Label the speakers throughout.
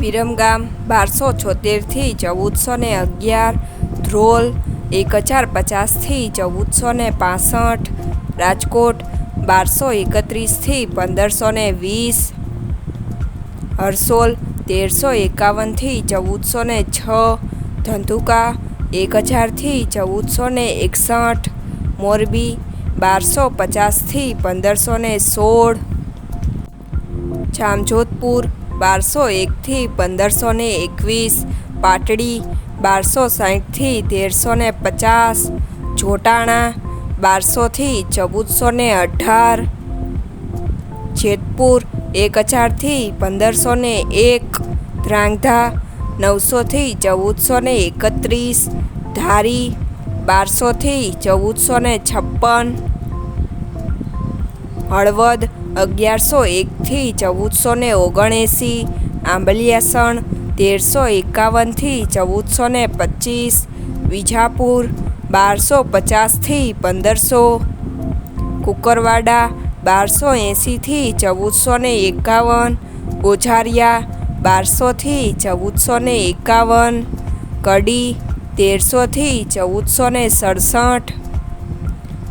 Speaker 1: વિરમગામ બારસો છોતેરથી ચૌદસો ને અગિયાર, ધ્રોલ એક હજાર પચાસથી ચૌદસો ને પાસઠ, રાજકોટ બારસો એકત્રીસથી પંદરસો ને વીસ, હરસોલ તેરસો એકાવનથી ચૌદસો ને છ, ધંધુકા એક હજારથી ચૌદસો ને એકસઠ, મોરબી બારસો પચાસથી પંદરસો ને સોળ, જામજોધપુર બારસો એકથી પંદરસો ને એકવીસ, પાટડી બારસો સાઠથી તેરસો ને પચાસ, જોટાણા બારસોથી ચૌદસો ને અઢાર, જેતપુર એક હજારથી પંદરસો ને એક ધ્રાંગધા નવસોથી ચૌદસો ને એકત્રીસ, ધારી બારસોથી ચૌદસો ને છપ્પન, હળવદ અગિયારસો એકથી ચૌદસો ને ઓગણએંસી, આંબલિયાસણ તેરસો એકાવનથી ચૌદસો ને પચીસ, વિજાપુર બારસો પચાસથી પંદરસો, કુકરવાડા બારસો એંસીથી ચૌદસો ને એકાવન ગોઝારિયા બારસોથી ચૌદસો ને એકાવન, કડી તેરસોથી ચૌદસો ને સડસઠ,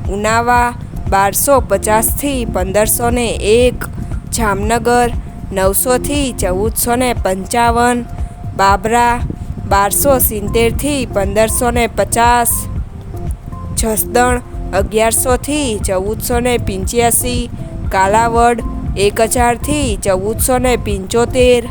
Speaker 1: ઉનાવા બારસો પચાસથી પંદરસો ને એક, જામનગર નવસોથી ચૌદસો ને પંચાવન, બાબરા બારસો સિત્તેરથી પંદરસો ને પચાસ, જસદણ અગિયારસોથી ચૌદસો ને પંચ્યાસી, કાલાવડ એક હજારથી ચૌદસો ને પંચોતેર